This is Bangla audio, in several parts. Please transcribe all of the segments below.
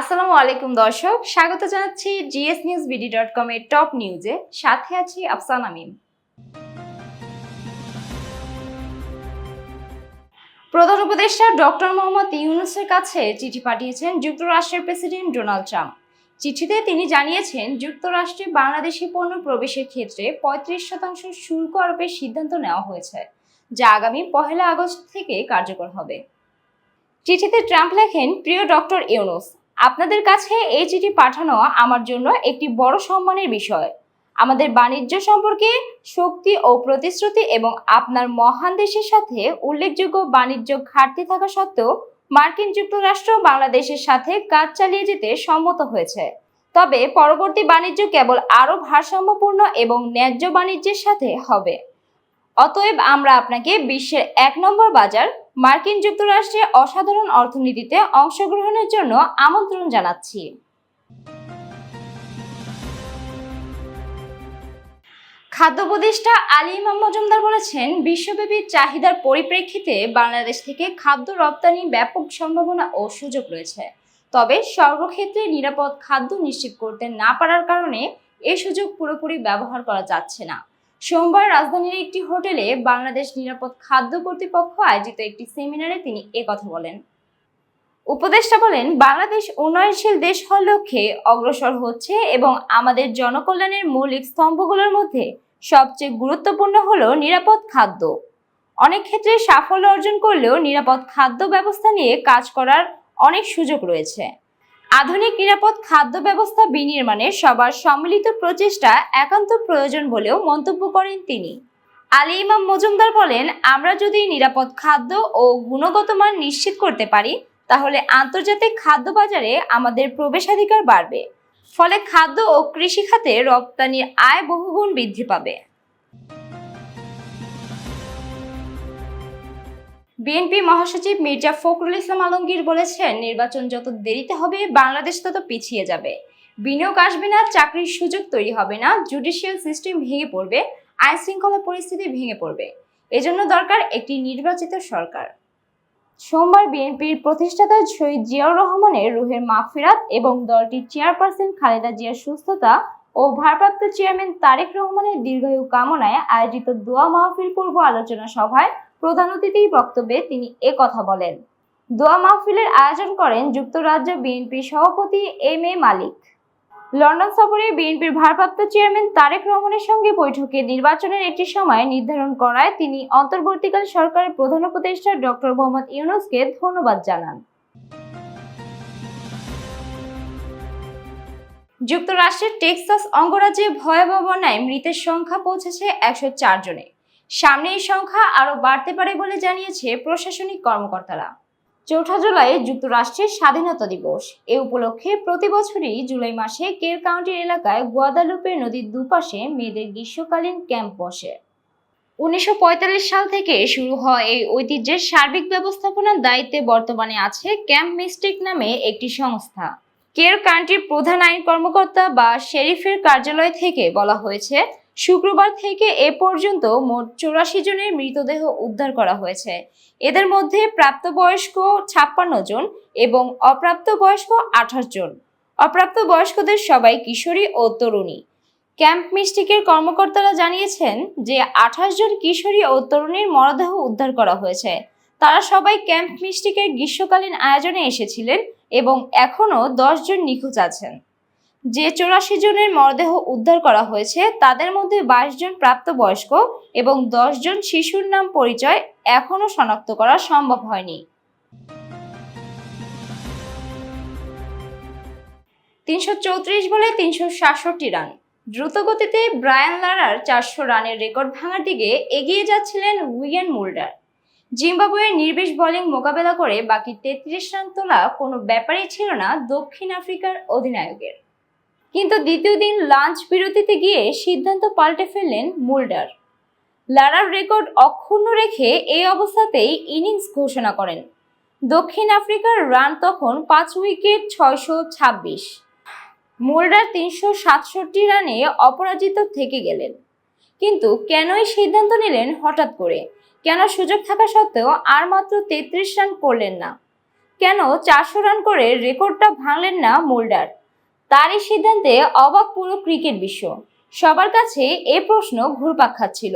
আসসালামু আলাইকুম দর্শক, স্বাগত জানাচ্ছি GS news BD dot com এর টপ নিউজে সাথে আছি আফসান আমিম প্রধান উপদেষ্টা ডক্টর মোহাম্মদ ইউনুসের কাছে চিঠি পাঠিয়েছেন যুক্তরাষ্ট্রের প্রেসিডেন্ট ডোনাল্ড ট্রাম্প। চিঠিতে তিনি জানিয়েছেন, যুক্তরাষ্ট্রে বাংলাদেশি পণ্য প্রবেশের ক্ষেত্রে পঁয়ত্রিশ শতাংশ শুল্ক আরোপের সিদ্ধান্ত নেওয়া হয়েছে, যা আগামী পহেলা আগস্ট থেকে কার্যকর হবে। চিঠিতে ট্রাম্প লেখেন, প্রিয় ডক্টর ইউনুস আপনাদের কাছে এই চিঠি পাঠানো আমার জন্য একটি বড় সম্মানের বিষয়। আমাদের বাণিজ্য সম্পর্কে শক্তি ও প্রতিশ্রুতি এবং আপনার মহান দেশের সাথে উল্লেখযোগ্য বাণিজ্য ঘাটতি থাকা সত্ত্বেও মার্কিন যুক্তরাষ্ট্র বাংলাদেশের সাথে কাজ চালিয়ে যেতে সম্মত হয়েছে। তবে পরবর্তী বাণিজ্য কেবল আরও ভারসাম্যপূর্ণ এবং ন্যায্য বাণিজ্যের সাথে হবে। অতএব আমরা আপনাকে বিশ্বের এক নম্বর বাজার, মার্কিন যুক্তরাষ্ট্রে অসাধারণ অর্থনীতিতে অংশগ্রহণের জন্য আমন্ত্রণ জানাচ্ছি। খাদ্য উপদেষ্টা আলী ইমাম মজুমদার বলেছেন, বিশ্বব্যাপী চাহিদার পরিপ্রেক্ষিতে বাংলাদেশ থেকে খাদ্য রপ্তানি ব্যাপক সম্ভাবনা ও সুযোগ রয়েছে। তবে সর্বক্ষেত্রে নিরাপদ খাদ্য নিশ্চিত করতে না পারার কারণে এই সুযোগ পুরোপুরি ব্যবহার করা যাচ্ছে না। সোমবার রাজধানীর একটি হোটেলে বাংলাদেশ নিরাপদ খাদ্য কর্তৃপক্ষ আয়োজিত একটি সেমিনারে তিনি কথা বলেন। উপদেষ্টা বলেন, বাংলাদেশ উন্নয়নশীল দেশ হওয়ার লক্ষ্যে অগ্রসর হচ্ছে এবং আমাদের জনকল্যাণের মৌলিক স্তম্ভগুলোর মধ্যে সবচেয়ে গুরুত্বপূর্ণ হল নিরাপদ খাদ্য। অনেক ক্ষেত্রে সাফল্য অর্জন করলেও নিরাপদ খাদ্য ব্যবস্থা নিয়ে কাজ করার অনেক সুযোগ রয়েছে। আধুনিক নিরাপদ খাদ্য ব্যবস্থা বিনির্মাণে সবার সম্মিলিত প্রচেষ্টা একান্ত প্রয়োজন বলেও মন্তব্য করেন তিনি। আলী ইমাম মজুমদার বলেন, আমরা যদি নিরাপদ খাদ্য ও গুণগত মান নিশ্চিত করতে পারি, তাহলে আন্তর্জাতিক খাদ্য বাজারে আমাদের প্রবেশাধিকার বাড়বে। ফলে খাদ্য ও কৃষি খাতে রপ্তানির আয় বহুগুণ বৃদ্ধি পাবে। বিএনপি মহাসচিব মির্জা ফখরুল ইসলাম আলমগীর বলেছেন, নির্বাচন যত দেরিতে হবে, বাংলাদেশ তত পিছিয়ে যাবে। বিনিয়োগ আসবে না, চাকরির সুযোগ তৈরি হবে না জুডিশিয়াল সিস্টেম ভেঙে পড়বে আইন শৃঙ্খলা পরিস্থিতি ভেঙে পড়বে। এজন্য দরকার একটি নির্বাচিত সরকার। সোমবার বিএনপির প্রতিষ্ঠাতা শহীদ জিয়াউর রহমানের রুহের মাগফিরাত এবং দলটির চেয়ারপারসন খালেদা জিয়ার সুস্থতা ও ভারপ্রাপ্ত চেয়ারম্যান তারেক রহমানের দীর্ঘায়ু কামনায় আয়োজিত দোয়া মাহফিল পূর্ব আলোচনা সভায় প্রধান অতিথির বক্তব্যে তিনি এ কথা বলেন। দোয়া মাহফিলের আয়োজন করেন যুক্তরাজ্য বিএনপির সভাপতি এম এ মালিক। লন্ডন সফরে বিএনপির ভারপ্রাপ্ত চেয়ারম্যান তারেক রহমানের সঙ্গে বৈঠকে নির্বাচনের একটি সময় নির্ধারণ করায় তিনি অন্তর্বর্তীকালীন সরকারের প্রধান উপদেষ্টা ডক্টর মোহাম্মদ ইউনুসকে ধন্যবাদ জানান। যুক্তরাষ্ট্রের টেক্সাস অঙ্গরাজ্যে ভয়াবহ বন্যায় মৃতের সংখ্যা পৌঁছেছে একশো চার জনে। সামনে এই সংখ্যা আরও বাড়তে পারে বলে জানিয়েছে প্রশাসনিক কর্মকর্তারা। চৌঠা জুলাই যুক্তরাষ্ট্রের স্বাধীনতা দিবস। এ উপলক্ষে প্রতি বছরই জুলাই মাসে কের কাউন্টির এলাকায় গুয়াদালুপে নদীর দুপাশে মেয়েদের গ্রীষ্মকালীন ক্যাম্প বসে। উনিশশো পঁয়তাল্লিশ সাল থেকে শুরু হওয়া এই ঐতিহ্যের সার্বিক ব্যবস্থাপনার দায়িত্বে বর্তমানে আছে ক্যাম্প মিস্টিক নামে একটি সংস্থা। কের কান্ট্রির প্রধান আইন কর্মকর্তা বা শেরিফের কার্যালয় থেকে বলা হয়েছে শুক্রবার থেকে এ পর্যন্ত মোট চৌরাশি জনের মৃতদেহ উদ্ধার করা হয়েছে। এদের মধ্যে প্রাপ্তবয়স্ক ছাপ্পান্ন জন এবং অপ্রাপ্তবয়স্ক আঠাশ জন। অপ্রাপ্তবয়স্কদের সবাই কিশোরী ও তরুণী। ক্যাম্প মিস্টিকের কর্মকর্তারা জানিয়েছেন যে আঠাশ জন কিশোরী ও তরুণীর মরদেহ উদ্ধার করা হয়েছে। তারা সবাই ক্যাম্প মিস্টিকের গ্রীষ্মকালীন আয়োজনে এসেছিলেন এবং এখনও জন নিখোঁজ আছেন। যে চৌরাশি জনের মরদেহ উদ্ধার করা হয়েছে, তাদের মধ্যে বাইশ জন প্রাপ্তবয়স্ক এবং দশ জন শিশুর নাম পরিচয় এখনও শনাক্ত করা সম্ভব হয়নি। তিনশো চৌত্রিশ বলে তিনশো সাতষট্টি রান। দ্রুতগতিতে ব্রায়ান লারার চারশো রানের রেকর্ড ভাঙার দিকে এগিয়ে যাচ্ছিলেন উইয়ান মুল্ডার। জিম্বাবুয়ের নির্বেশ বোলিং মোকাবেলা করে বাকি তেত্রিশ রান তোলা কোনো ব্যাপারই ছিল না দক্ষিণ আফ্রিকার অধিনায়কের। কিন্তু দ্বিতীয় দিন লাঞ্চ বিরতিতে গিয়ে সিদ্ধান্ত পাল্টে ফেললেন মুল্ডার। লারার রেকর্ড অক্ষুণ্ণ রেখে এই অবস্থাতেই ইনিংস ঘোষণা করেন। দক্ষিণ আফ্রিকার রান তখন পাঁচ উইকেট, ছয়শো ছাব্বিশ। মোল্ডার তিনশো সাতষট্টি রানে অপরাজিত থেকে গেলেন। কিন্তু কেনই সিদ্ধান্ত নিলেন হঠাৎ করে? কেন সুযোগ থাকা সত্ত্বেও আর মাত্র তেত্রিশ রান করলেন না? কেন চারশো রান করে রেকর্ডটা ভাঙলেন না মোল্ডার? তার এই সিদ্ধান্তে অবাক পুরো ক্রিকেট বিশ্ব। সবার কাছে এ প্রশ্ন ঘুরপাক খাচ্ছিল।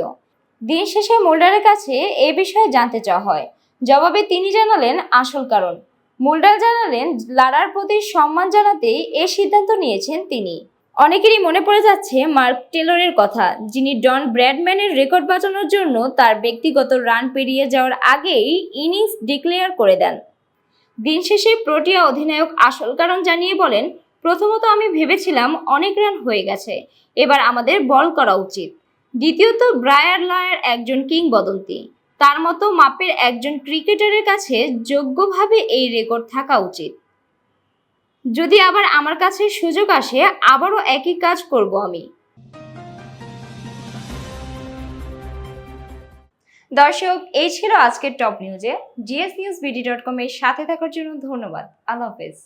দিন শেষে মোল্ডারের কাছে এ বিষয়ে জানতে চাওয়া হয়। জবাবে তিনি জানালেন আসল কারণ। মোল্ডার জানালেন লারার প্রতি সম্মান জানাতেই এ সিদ্ধান্ত নিয়েছেন তিনি। অনেকেরই মনে পড়ে যাচ্ছে মার্ক টেলরের কথা, যিনি ডন ব্র্যাডম্যানের রেকর্ড বাঁচানোর জন্য তার ব্যক্তিগত রান পেরিয়ে যাওয়ার আগেই ইনিংস ডিক্লেয়ার করে দেন। দিন শেষে প্রোটিয়া অধিনায়ক আসল কারণ জানিয়ে বলেন প্রথমত আমি ভেবেছিলাম অনেক রান হয়ে গেছে। এবার আমাদের বল করা উচিত। দ্বিতীয়ত ব্রায়ার লয়ার একজন কিংবদন্তি। তার মতো মাপের একজন ক্রিকেটারের কাছে যোগ্যভাবে এই রেকর্ড থাকা উচিত। যদি আবার আমার কাছে সুযোগ আসে, আবারও একই কাজ করব আমি। দর্শক, এই ছিল আজকের টপ নিউজে। GS news BD dot com এর সাথে থাকার জন্য ধন্যবাদ। আল্লাহ হাফেজ।